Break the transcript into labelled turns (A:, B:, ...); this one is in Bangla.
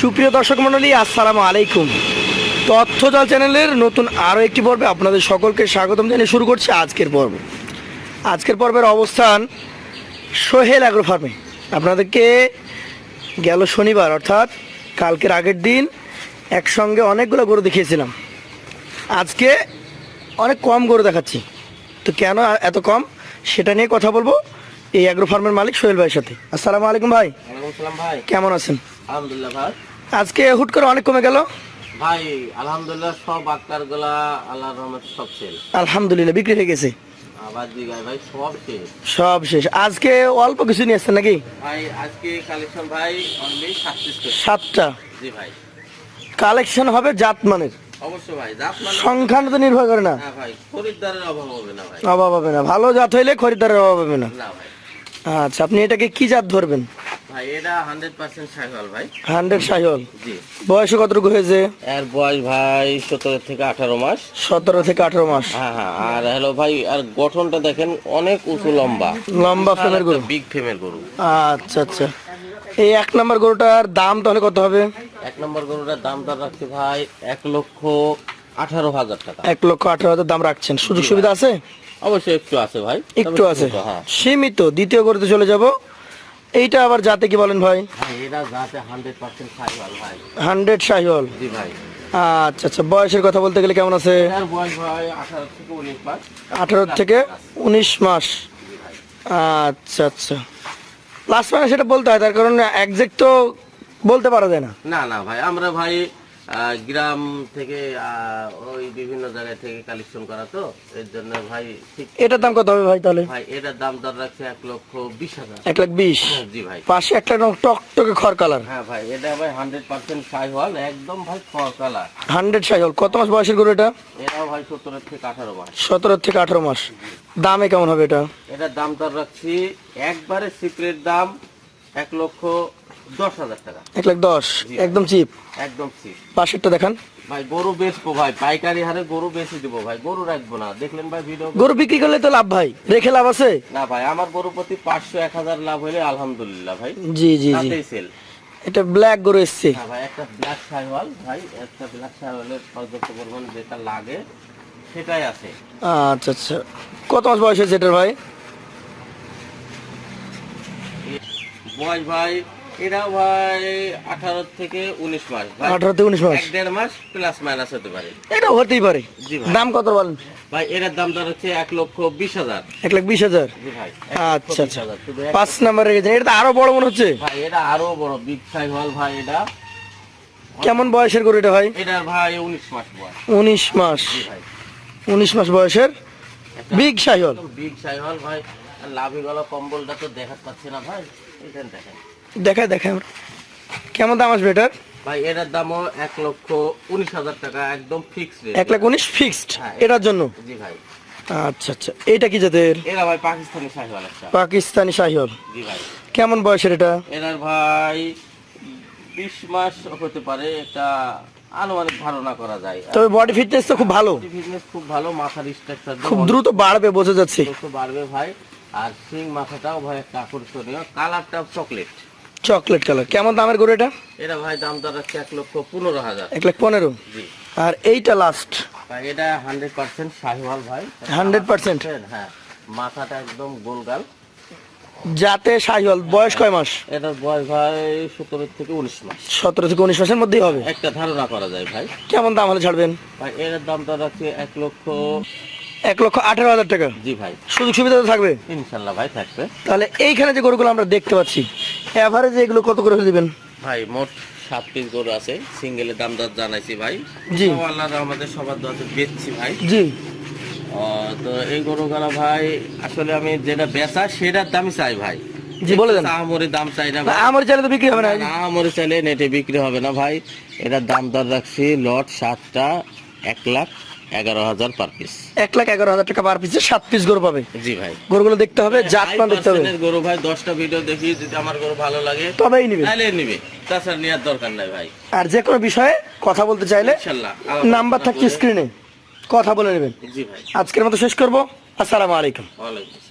A: সুপ্রিয় দর্শক মণ্ডলী আসসালামু আলাইকুম। তথ্যজাল চ্যানেলের নতুন আরও একটি পর্বে আপনাদের সকলকে স্বাগতম জানিয়ে শুরু করছি আজকের পর্ব। আজকের পর্বের অবস্থান সোহেল অ্যাগ্রো ফার্মে আপনাদেরকে গেল শনিবার অর্থাৎ কালকের আগের দিন একসঙ্গে অনেকগুলো গরু দেখিয়েছিলাম। আজকে অনেক কম গরু দেখাচ্ছি। তো কেন এত কম? সেটা নিয়ে কথা বলব এই অ্যাগ্রো ফার্মের মালিক সোহেল ভাইয়ের সাথে। আসসালামু আলাইকুম ভাই।
B: ভাই।
A: কেমন আছেন?
B: আলহামদুলিল্লাহ ভাই।
A: আজকে হুট করে অনেক কমে গেল?
B: ভাই আলহামদুলিল্লাহ সব আক্তারগুলা আল্লাহর রহমত সব সেল
A: আলহামদুলিল্লাহ বিক্রি হয়ে গেছে?
B: আবার দিঘায় ভাই সব শেষ।
A: সব শেষ। আজকে অল্প কিছু নিয়ে আসছেন নাকি?
B: ভাই আজকে কালেকশন ভাই অনলি সাতত্রিশ করে।
A: সাতটা?
B: জি ভাই।
A: কালেকশন হবে জাত মানের
B: অবশ্যই ভাই জাত মানে
A: সংখ্যা তো নির্ভর করে না।
B: হ্যাঁ ভাই খরিদ্দারের অভাব হবে না ভাই।
A: অভাব হবে না। ভালো জাত হইলে খরিদ্দারের অভাব হবে না।
B: না ভাই।
A: আচ্ছা আপনি এটাকে কি জাত ধরবেন?
B: ভাই এটা হান্ড্রেড পার্সেন্ট সাইকেল ভাই।
A: হান্ড্রেড সাহিওল
B: জি।
A: বয়সে কতটুকু হয়েছে?
B: এর বয়স ভাই সতেরো থেকে আঠারো মাস।
A: সতেরো থেকে আঠারো মাস।
B: হ্যাঁ হ্যাঁ আর হ্যালো ভাই আর গঠনটা দেখেন অনেক উঁচু লম্বা।
A: লম্বা ফ্রেমের গরু।
B: বিগ ফেমের গরু।
A: আচ্ছা আচ্ছা। এই এক নম্বর গরুটার দাম তাহলে কত হবে?
B: এক নম্বর গরুটার দাম রাখছি ভাই এক লক্ষ আঠারো হাজার টাকা।
A: এক লক্ষ আঠারো হাজার দাম রাখছেন। সুযোগ সুবিধা আছে?
B: অবশ্যই একটু আছে ভাই।
A: একটু আছে।
B: হ্যাঁ।
A: সীমিত। দ্বিতীয় গরুতে চলে যাব। এইটা আবার যাতে কি বলেন ভাই?
B: এটা যাতে হান্ড্রেড সাহিওয়াল ভাই। জি
A: আচ্ছা আচ্ছা বয়সের কথা বলতে গেলে কেমন আছে?
B: এর বয়স ভাই আঠারো থেকে উনিশ মাস।
A: থেকে আচ্ছা আচ্ছা। লাস্ট মানে সেটা বলতে হয় তার কারণ একজ্যাক্ট তো বলতে পারা যায় না।
B: না না ভাই আমরা ভাই গ্রাম থেকে ওই বিভিন্ন জায়গায় থেকে কালেকশন করা তো এর জন্য ভাই ঠিক
A: এটার দাম কত হবে ভাই তাহলে?
B: ভাই এটার দাম দর রাখছে এক লক্ষ বিশ হাজার।
A: এক লাখ বিশ?
B: জি ভাই।
A: পাশে একটা রকম টকটকে খড় কালার।
B: হ্যাঁ ভাই এটা ভাই হান্ড্রেড পার্সেন্ট সাই হল একদম ভাই ফর কালার।
A: হান্ড্রেড শাহিওল কত মাস বয়সের গরু এটা?
B: এটাও ভাই সত্তরের থেকে আঠারো মাস।
A: সতেরো থেকে আঠারো মাস। দামে কেমন হবে এটা?
B: এটার দাম দর রাখছি একবারে সিক্রেট দাম এক লক্ষ দশ হাজার টাকা।
A: এক লাখ দশ একদম চিপ
B: একদম ঠিক
A: পাশেরটা দেখান।
B: ভাই গরু বেচবো ভাই পাইকারি হারে গরু বেচে দেবো ভাই গরু রাখব না। দেখলেন ভাই ভিডিও
A: গরু বিক্রি করলে তো লাভ ভাই রেখে লাভ আছে?
B: না ভাই আমার গরু প্রতি পাঁচশো এক হাজার লাভ হলে আলহামদুলিল্লাহ ভাই।
A: জি জি জি।
B: সেল
A: এটা ব্ল্যাক গরু এসছে।
B: ভাই একটা ব্ল্যাক সাইওয়াল ভাই একটা ব্ল্যাক সাইওয়ালের পর্যাপ্ত পরিমাণ যেটা লাগে সেটাই আছে।
A: আচ্ছা আচ্ছা। কত মাস বয়স হয়েছে এটার ভাই?
B: বয়স ভাই এটাও ভাই আঠারো থেকে উনিশ মাস
A: আঠারো থেকে উনিশ মাস।
B: দেড় মাস প্লাস মাইনাস হতে পারে।
A: এটা হতেই পারে। দাম কত বলেন?
B: ভাই এটার দাম দর হচ্ছে এক লক্ষ বিশ হাজার।
A: এক লাখ বিশ হাজার? আচ্ছা আচ্ছা। পাঁচ নাম্বার রেখেছেন এটা আরও বড় মনে হচ্ছে।
B: ভাই এটা আরও বড় বিগ সাইজ হল ভাই এটা।
A: কেমন বয়সের গরু এটা ভাই?
B: এটা ভাই উনিশ মাস বয়স।
A: উনিশ মাস।
B: ভাই।
A: উনিশ মাস বয়সের বিগ সাইহল
B: বিগ সাইজ হল ভাই। লাভি গলা কম্বলটা তো দেখাতে পাচ্ছি না ভাই। এটা দেখেন।
A: দেখায় দেখায় আমরা। কেমন দাম আসবে এটার?
B: ভাই এটার দামও এক লক্ষ উনিশ হাজার টাকা একদম ফিক্সড
A: এক লাখ উনিশ ফিক্সড
B: হ্যাঁ।
A: এটার জন্য?
B: জি ভাই।
A: আচ্ছা আচ্ছা। এটা কি জাতের?
B: এরা ভাই পাকিস্তানি হল একটা।
A: পাকিস্তানি সাহিওল
B: জি ভাই।
A: কেমন বয়সের এটা?
B: এনার ভাই বিশ মাস হতে পারে এটা আনুমানিক ধারণা করা যায়।
A: তবে বডি ফিটনেস তো খুব ভালো।
B: ফিটনেস খুব ভালো মাথার স্ট্রাকচার
A: খুব দ্রুত বাড়বে বোঝা যাচ্ছে।
B: বাড়বে ভাই। আর সিং মাথাটাও ভাই একটা আকর্ষণীয়। কালারটাও চকলেট
A: চকলেট কালার। কেমন দামের গরু এটা?
B: এটা ভাই দাম দর রাখছে এক লক্ষ পনেরো হাজার।
A: এক লাখ পনেরো?
B: জি।
A: আর এইটা লাস্ট
B: ভাই এটা হান্ড্রেড পার্সেন্ট শাহিওয়াল ভাই।
A: 100%
B: হ্যাঁ। মাথাটা একদম গোলগাল।
A: যাতে সাহিওয়াল বয়স কয় মাস?
B: এটার বয়স ভাই সতেরো থেকে উনিশ মাস।
A: সতেরো থেকে উনিশ মাসের মধ্যেই হবে।
B: একটা ধারণা করা যায় ভাই।
A: কেমন দাম হলে ছাড়বেন?
B: ভাই এর দাম দর রাখছে এক লক্ষ
A: এক লক্ষ আঠারো হাজার টাকা।
B: জি ভাই।
A: সুযোগ সুবিধা তো থাকবে।
B: ইনশাল্লাহ ভাই থাকবে।
A: তাহলে এইখানে যে গরুগুলো আমরা দেখতে পাচ্ছি এভারেজে এগুলো কত করে দিবেন?
B: ভাই মোট সাত পিস গরু আছে। সিঙ্গেলের দাম দর জানাইছি ভাই।
A: জি।
B: আল্লাহ আমাদের সবার দরতে বেচছি ভাই।
A: জি।
B: তো এই গরুগুলা ভাই আসলে আমি যেটা বেচা সেটার দামই চাই ভাই।
A: জি, বলে দেন।
B: আমরি দাম চাই না
A: আমার চাইলে তো বিক্রি হবে না।
B: না আমরি চাইলে নেটে বিক্রি হবে না ভাই। এটার দাম দর রাখছি লট সাতটা এক লাখ। এগারো হাজার পার পিস
A: এক লাখ এগারো হাজার টাকা পার পিসে সাত পিস গরু পাবে।
B: জি ভাই।
A: গরুগুলো দেখতে হবে জাত মান দেখতে হবে।
B: গরু ভাই দশটা ভিডিও দেখি যদি আমার গরু ভালো লাগে
A: তবেই নিবে।
B: তাহলে নিবে। তাছাড়া নেওয়ার দরকার নাই ভাই।
A: আর যে কোনো বিষয়ে কথা বলতে চাইলে নাম্বার থাকছে স্ক্রিনে কথা বলে নেবেন।
B: জি ভাই।
A: আজকের মতো শেষ করব। আসসালামু আলাইকুম।
B: ওয়ালাইকুম